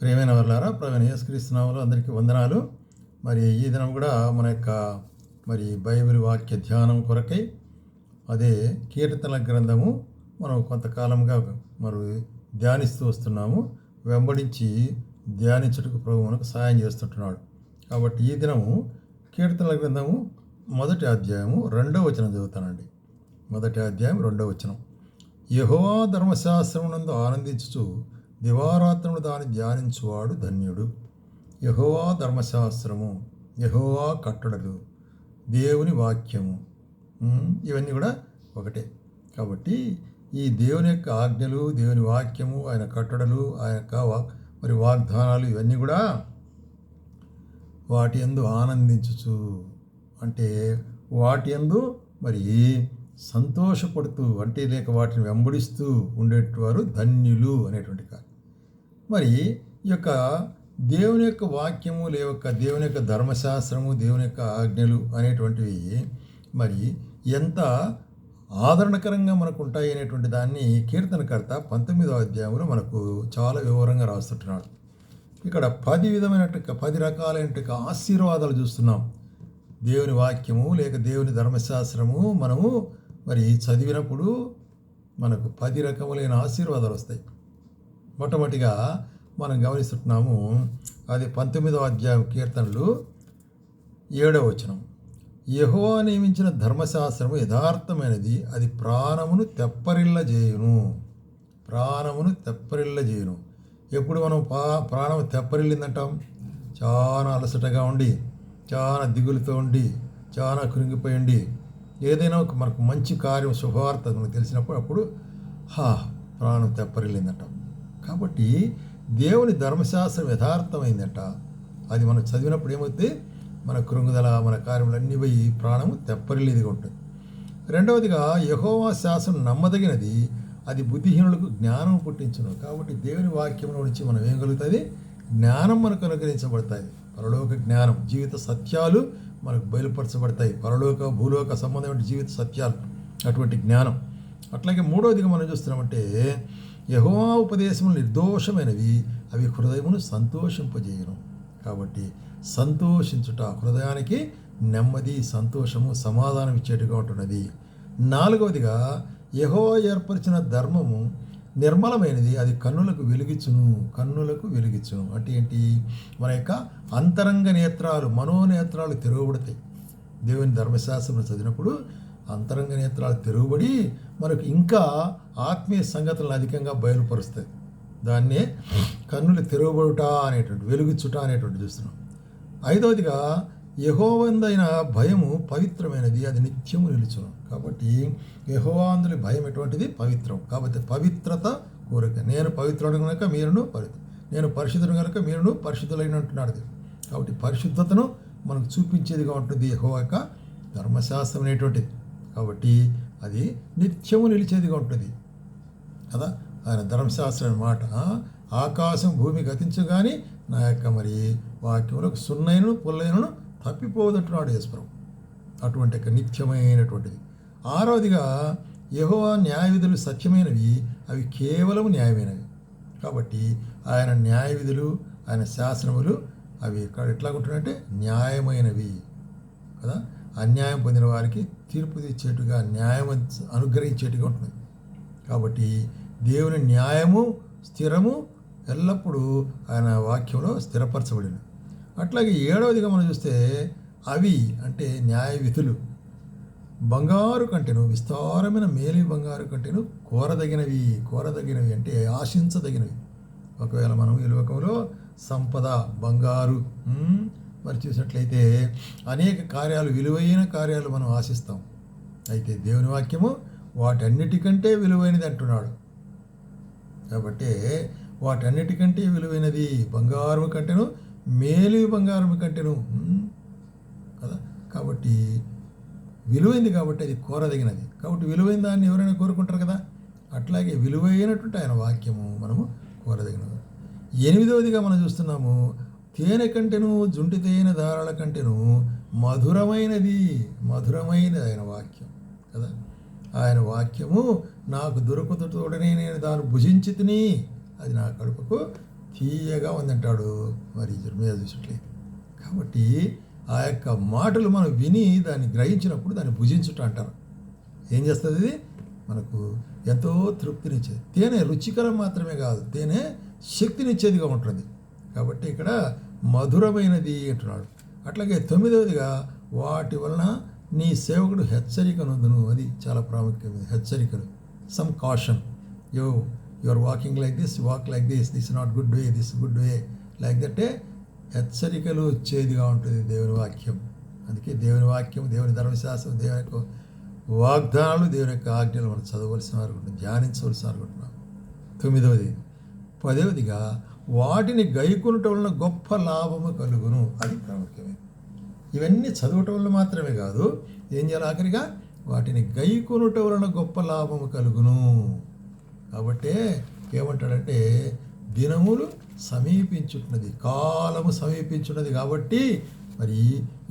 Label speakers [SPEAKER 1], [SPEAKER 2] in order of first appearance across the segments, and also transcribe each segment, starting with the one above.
[SPEAKER 1] ప్రేమైన వర్లారా ప్రవీణ యేసుక్రీస్తునామలు అందరికీ వందనాలు. మరి ఈ దినం కూడా మన యొక్క మరి బైబిల్ వాక్య ధ్యానం కొరకై అదే కీర్తన గ్రంథము మనం కొంతకాలంగా మరి ధ్యానిస్తూ వస్తున్నాము. వెంబడించి ధ్యానించుటకు ప్రభు మనకు సహాయం చేస్తుంటున్నాడు. కాబట్టి ఈ దినము కీర్తన గ్రంథము మొదటి అధ్యాయము రెండవ వచనం చదువుతానండి. మొదటి అధ్యాయం రెండవ వచనం. యహోవా ధర్మశాస్త్రమునందు ఆనందించుచు దివారాత్రములు దాన్ని ధ్యానించువాడు ధన్యుడు. యహోవా ధర్మశాస్త్రము యహోవా కట్టడలు దేవుని వాక్యము. ఇవన్నీ కూడా ఒకటే. కాబట్టి ఈ దేవుని యొక్క ఆజ్ఞలు దేవుని వాక్యము ఆయన కట్టడలు ఆయన యొక్క మరి వాగ్దానాలు ఇవన్నీ కూడా వాటి యందు ఆనందించుచు అంటే వాటి యందు మరి సంతోషపడుతూ అంటే లేక వాటిని వెంబడిస్తూ ఉండేటివారు ధన్యులు అనేటువంటి కాదు మరి ఈ యొక్క దేవుని యొక్క వాక్యము లేక దేవుని యొక్క ధర్మశాస్త్రము దేవుని యొక్క ఆజ్ఞలు అనేటువంటివి మరి ఎంత ఆదరణకరంగా మనకు ఉంటాయి అనేటువంటి దాన్ని కీర్తనకర్త పంతొమ్మిదవ అధ్యాయంలో మనకు చాలా వివరంగా రాస్తుంటున్నాడు ఇక్కడ పది విధమైన పది రకాలైన ఆశీర్వాదాలు చూస్తున్నాం. దేవుని వాక్యము లేక దేవుని ధర్మశాస్త్రము మనము మరి చదివినప్పుడు మనకు పది రకములైన ఆశీర్వాదాలు వస్తాయి. మొట్టమొదటిగా మనం గమనిస్తున్నాము అది పంతొమ్మిదవ అధ్యాయం కీర్తనలు ఏడవ వచనం. యహోవా నియమించిన ధర్మశాస్త్రము యథార్థమైనది అది ప్రాణమును తెప్పరిల్ల చేయును ప్రాణమును తెప్పరిల్ల చేయును ఎప్పుడు మనం పా ప్రాణం తెప్పరిల్లిందంటాం? చాలా అలసటగా ఉండి చాలా దిగులుతో ఉండి చాలా కృంగిపోయి ఉండి ఏదైనా ఒక మనకు మంచి కార్యం శుభవార్త మనకు తెలిసినప్పుడు అప్పుడు హా ప్రాణం తెప్పరిల్లిందంటాం. కాబట్టి దేవుని ధర్మశాస్త్రం యథార్థమైందట. అది మనం చదివినప్పుడు ఏమవుతుంది మన కృంగుదల మన కార్యములన్నీ పోయి ప్రాణము తెప్పరిలేదిగా ఉంటుంది రెండవదిగా యహోవా శాసనం నమ్మదగినది అది బుద్ధిహీనులకు జ్ఞానం పుట్టించును. కాబట్టి దేవుని వాక్యంలో నుంచి మనం ఏం కలుగుతుంది? జ్ఞానం మనకు అనుగ్రహించబడతాయి. పరలోక జ్ఞానం జీవిత సత్యాలు మనకు బయలుపరచబడతాయి. పరలోక భూలోక సంబంధమైన జీవిత సత్యాలు అటువంటి జ్ఞానం. అట్లాగే మూడవదిగా మనం చూస్తున్నామంటే యహోవా ఉపదేశములు నిర్దోషమైనవి అవి హృదయమును సంతోషింపజేయను. కాబట్టి సంతోషించుట హృదయానికి నెమ్మది సంతోషము సమాధానం ఇచ్చేట్టుగా ఉంటున్నది. నాలుగవదిగా యహో ఏర్పరిచిన ధర్మము నిర్మలమైనది అది కన్నులకు వెలిగించును కన్నులకు వెలిగించును అంటే ఏంటి? మన యొక్క అంతరంగ నేత్రాలు మనోనేత్రాలు తెరవబడతాయి. దేవుని ధర్మశాస్త్రం చదివినప్పుడు అంతరంగ నేత్రాలు తిరుగుబడి మనకు ఇంకా ఆత్మీయ సంగతులను అధికంగా బయలుపరుస్తాయి. దాన్నే కన్నులు తెరవబడుట అనేటువంటి వెలుగుచుట అనేటువంటి చూస్తున్నాం. ఐదవదిగా యహోవందైన భయము పవిత్రమైనది అది నిత్యము నిలుచును. కాబట్టి యహోవాందుని భయం ఎటువంటిది? పవిత్రం. కాబట్టి పవిత్రత కోరిక. నేను పవిత్రుడు కనుక మీరును పవిత్ర నేను పరిశుద్ధుడు కనుక మీరును పరిశుద్ధులైనట్టున్నాడు కాబట్టి పరిశుద్ధతను మనకు చూపించేదిగా ఉంటుంది యహో యొక్క ధర్మశాస్త్రం అనేటువంటిది. కాబట్టి అది నిత్యము నిలిచేదిగా ఉంటుంది. కదా? ఆయన ధర్మశాస్త్రం మాట ఆకాశం భూమి గతించగానే నా యొక్క మరి వాక్యంలో సున్నైనను పుల్లైనను తప్పిపోదంటున్నాడు యేసుప్రభు అటువంటి యొక్క నిత్యమైనటువంటిది. ఆరవదిగా యెహోవా న్యాయవిధులు సత్యమైనవి అవి కేవలం న్యాయమైనవి. కాబట్టి ఆయన న్యాయ విధులు ఆయన శాసనములు అవి ఇక్కడ ఎట్లా ఉంటున్నాయంటే న్యాయమైనవి. కదా? అన్యాయం పొందిన వారికి తీర్పు తెచ్చేట్టుగా న్యాయం అనుగ్రహించేట్టుగా ఉంటుంది. కాబట్టి దేవుని న్యాయము స్థిరము ఎల్లప్పుడూ ఆయన వాక్యంలో స్థిరపరచబడిన. అట్లాగే ఏడవదిగా మనం చూస్తే అవి అంటే న్యాయ విధులు బంగారు కంటెను విస్తారమైన మేలి బంగారు కంటెను కోరదగినవి కోరదగినవి అంటే ఆశించదగినవి. ఒకవేళ మనం ఈ లోకంలో సంపద బంగారు మరి చూసినట్లయితే అనేక కార్యాలు విలువైన కార్యాలు మనం ఆశిస్తాం. అయితే దేవుని వాక్యము వాటన్నిటికంటే విలువైనది అంటున్నాడు. కాబట్టి వాటన్నిటికంటే విలువైనది బంగారం కంటేను మేలు బంగారం కంటేను. కదా? కాబట్టి విలువైంది కాబట్టి అది కోరదగినది. కాబట్టి విలువైన దాన్ని ఎవరైనా కోరుకుంటారు కదా? అట్లాగే విలువైనటువంటి ఆయన వాక్యము మనము కోరదగినది. ఎనిమిదవదిగా మనం చూస్తున్నాము తేనె కంటెను జుంటి తేనె దారాల కంటెను మధురమైనది మధురమైనది ఆయన వాక్యం కదా? ఆయన వాక్యము నాకు దొరుకుతోడనే నేను దాన్ని భుజించి తిని అది నా కడుపుకు తీయగా ఉందంటాడు మరి మీద చూసినట్లయితే కాబట్టి ఆ యొక్క మాటలు మనం విని దాన్ని గ్రహించినప్పుడు దాన్ని భుజించుట అంటారు. ఏం చేస్తుంది ఇది? మనకు ఎంతో తృప్తినిచ్చేది. తేనె రుచికరం మాత్రమే కాదు తేనె శక్తినిచ్చేదిగా ఉంటుంది. కాబట్టి ఇక్కడ మధురమైనది అంటున్నాడు. అట్లాగే తొమ్మిదవదిగా వాటి వలన నీ సేవకుడు హెచ్చరిక నొందును అది చాలా ప్రాముఖ్యమైనది హెచ్చరికలు. Some caution yo you are walking like this walk like this this not good way this good way like దట్టే హెచ్చరికలు వచ్చేదిగా ఉంటుంది దేవుని వాక్యం. అందుకే దేవుని వాక్యం దేవుని ధర్మశాస్త్రం దేవుని యొక్క వాగ్దానాలు దేవుని యొక్క ఆజ్ఞలు మనం చదవలసిన వారు ధ్యానించవలసిన వారు తొమ్మిదవది పదవదిగా వాటిని గైకొనటం వలన గొప్ప లాభము కలుగును. అది ప్రాముఖ్యమే. ఇవన్నీ చదవటం వల్ల మాత్రమే కాదు ఏం చేయాలి ఆఖరిగా? వాటిని గైకొనుట వలన గొప్ప లాభము కలుగును. కాబట్టే ఏమంటాడంటే దినములు సమీపించుకున్నది కాలము సమీపించున్నది కాబట్టి మరి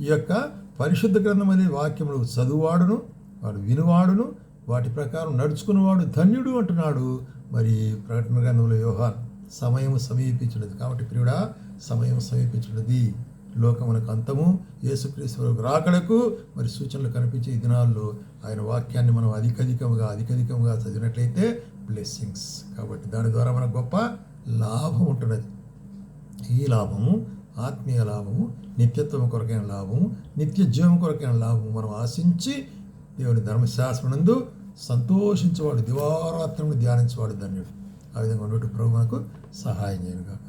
[SPEAKER 1] ఈ యొక్క పరిశుద్ధ గ్రంథం అనే వాక్యములు చదువువాడును వాడు వినువాడును వాటి ప్రకారం నడుచుకున్నవాడు ధన్యుడు అంటున్నాడు మరి ప్రకటన గ్రంథంలో యోహాన్. సమయం సమీపించినది కాబట్టి ప్రియుడా సమయం సమీపించినది లోకములకు అంతము యేసుక్రీస్తు రాకడకు మరి సూచనలు కనిపించే ఈ దినాల్లో ఆయన వాక్యాన్ని మనం అధికధికంగా అధికధికంగా చదివినట్లయితే బ్లెస్సింగ్స్. కాబట్టి దాని ద్వారా మనకు గొప్ప లాభం ఉంటున్నది. ఈ లాభము ఆత్మీయ లాభము నిత్యత్వం కొరకైన లాభము నిత్య జీవం కొరకైన లాభము మనం ఆశించి దేవుని ధర్మశాస్త్రం నందు సంతోషించేవాడు దివారాత్రమును ధ్యానించేవాడు ధన్యుడు. ఆ విధంగా ఉన్నట్టు ప్రభు మనకు సహాయం చేయను కాక